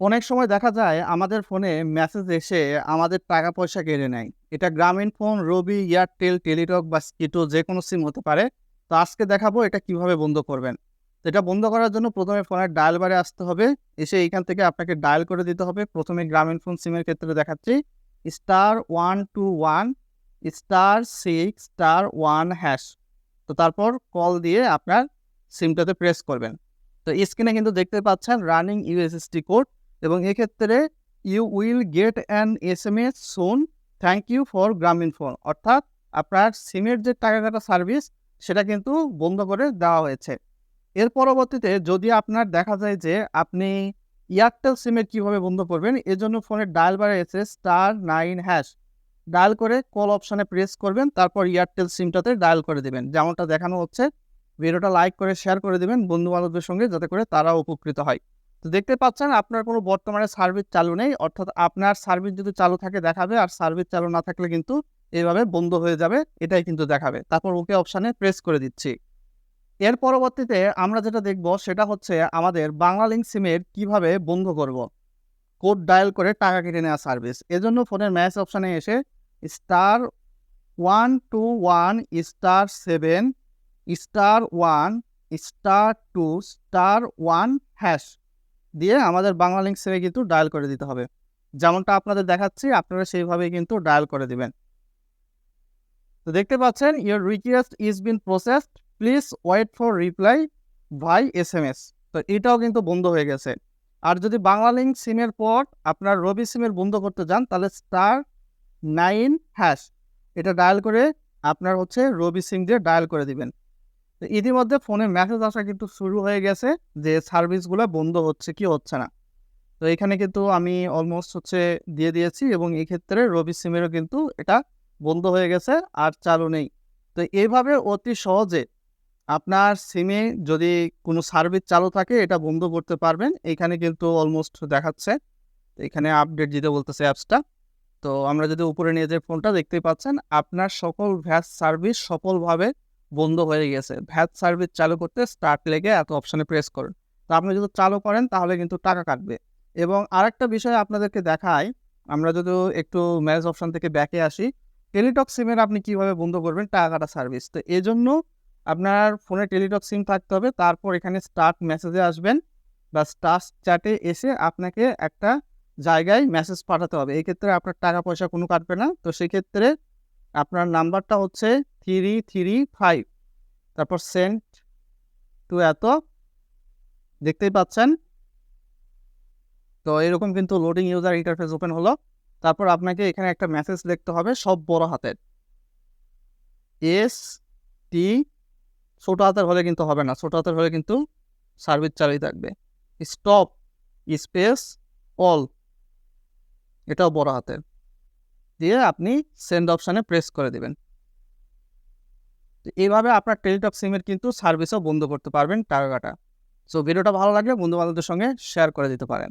অনেক সময় দেখা যায় আমাদের ফোনে মেসেজ এসে আমাদের টাকা পয়সা কেড়ে নেয়। এটা গ্রামীণ ফোন, রবি, এয়ারটেল, টেলিটক বা স্কিটো যে কোনো সিম হতে পারে। তো আজকে দেখাবো এটা কীভাবে বন্ধ করবেন। এটা বন্ধ করার জন্য প্রথমে ফোনের ডায়াল বারে আসতে হবে। এসে এইখান থেকে আপনাকে ডায়াল করে দিতে হবে। প্রথমে গ্রামীণ ফোন সিমের ক্ষেত্রে দেখাচ্ছি। Star one two one star six star one hash তো তারপর কল দিয়ে আপনার সিমটাতে প্রেস করবেন। তো স্ক্রিনে কিন্তু দেখতে পাচ্ছেন রানিং ইউএসএসটি কোড এবং এক্ষেত্রে you will get an S M S soon thank you for Grameenphone অর্থাৎ আপনার সিমের যে টাকা কাটা সার্ভিস সেটা কিন্তু বন্ধ করে দেওয়া হয়েছে। এর পরবর্তীতে যদি আপনার দেখা যায় যে আপনি এয়ারটেল সিমের কীভাবে বন্ধ করবেন, এজন্য ফোনের ডায়াল বারে এসে স্টার নাইন হ্যাশ ডায়াল করে কল অপশানে প্রেস করবেন, তারপর এয়ারটেল সিমটাতে ডায়াল করে দেবেন। যেমনটা দেখানো হচ্ছে ভিডিওটা লাইক করে শেয়ার করে দেবেন বন্ধু বান্ধবদের সঙ্গে, যাতে করে তারাও উপকৃত হয়। তো দেখতে পাচ্ছেন আপনার কোনো বর্তমানে সার্ভিস চালু নেই, অর্থাৎ আপনার সার্ভিস যদি চালু থাকে দেখাবে, আর সার্ভিস চালু না থাকলে কিন্তু এইভাবে বন্ধ হয়ে যাবে, এটাই কিন্তু দেখাবে। তারপর ওকে অপশানে প্রেস করে দিচ্ছি। এর পরবর্তীতে আমরা যেটা দেখব সেটা হচ্ছে আমাদের বাংলা লিঙ্ক সিমের কীভাবে বন্ধ করব। কোড ডায়াল করে টাকা কেটে নেওয়া সার্ভিস। এজন্য ফোনের ম্যাচ অপশানে এসে star one two one star seven star one star two star one hash দিয়ে আমাদের বাংলা লিঙ্ক সিমে কিন্তু ডায়াল করে দিতে হবে। যেমনটা আপনাদের দেখাচ্ছি, আপনারা সেইভাবেই কিন্তু ডায়াল করে দিবেন। তো দেখতে পাচ্ছেন your request is been processed please wait for reply ভাই এস এম এস তো এটাও কিন্তু বন্ধ হয়ে গেছে। আর যদি বাংলা লিঙ্ক সিমের পর আপনার রবি সিমের বন্ধ করতে যান তাহলে স্টার নাইন হ্যাশ এটা ডায়াল করে আপনার হচ্ছে রবি সিম দিয়ে ডায়াল করে দিবেন। ইতিমধ্যে ফোনে মেসেজ আসা কিন্তু শুরু হয়ে গেছে যে সার্ভিসগুলো বন্ধ হচ্ছে কি হচ্ছে না। তো এখানে কিন্তু আমি অলমোস্ট হচ্ছে দিয়ে দিয়েছি এবং এই ক্ষেত্রে রবি সিমেরও কিন্তু এটা বন্ধ হয়ে গেছে আর চালু নেই। তো এইভাবে অতি সহজে আপনার সিমে যদি কোনো সার্ভিস চালু থাকে এটা বন্ধ করতে পারবেন। এখানে কিন্তু অলমোস্ট দেখাচ্ছে। এখানে আপডেট দিতে বলতেছে অ্যাপসটা তো আমরা যদি উপরে নিয়ে যাই ফোনটা দেখতেই পাচ্ছেন, আপনার সকল ভ্যাস সার্ভিস সফলভাবে বন্ধ হয়ে গেছে। ভ্যাট সার্ভিস চালু করতে স্টার্ট লেগে এত অপশানে প্রেস করুন। তো আপনি যদি চালু করেন, তাহলে কিন্তু টাকা কাটবে। এবং আরেকটা বিষয় আপনাদেরকে দেখাই, আমরা যদি একটু ম্যানেজ অপশান থেকে ব্যাকে আসি টেলিটক সিমের আপনি কীভাবে বন্ধ করবেন টাকা কাটা সার্ভিস তো এই জন্য আপনার ফোনে টেলিটক সিম থাকতে হবে, তারপর এখানে স্টার্ট মেসেজে আসবেন বা স্টার্ট চ্যাটে এসে আপনাকে একটা জায়গায় মেসেজ পাঠাতে হবে। এই ক্ষেত্রে আপনার টাকা পয়সা কোনো কাটবে না। তো সেক্ষেত্রে আপনার নাম্বারটা হচ্ছে থ্রি থ্রি ফাইভ তারপর সেন্ট টু এত, দেখতেই পাচ্ছেন? তো এরকম কিন্তু লোডিং ইউজার ইন্টারফেস ওপেন হলো। তারপর আপনাকে এখানে একটা মেসেজ লিখতে হবে, সব বড় হাতের। এস টি ছোট হাতের হলে কিন্তু হবে না, ছোট হাতের হলে কিন্তু সার্ভিস চালিয়ে থাকবে। স্টপ স্পেস অল এটাও বড় হাতের। দিয়ে আপনি সেন্ড অপশানে প্রেস করে দেবেন। এইভাবে আপনার টেলিটক সিমের কিন্তু সার্ভিসও বন্ধ করতে পারবেন টাকাটা। কাটা সো ভিডিওটা ভালো লাগলে বন্ধু বান্ধবদের সঙ্গে শেয়ার করে দিতে পারেন।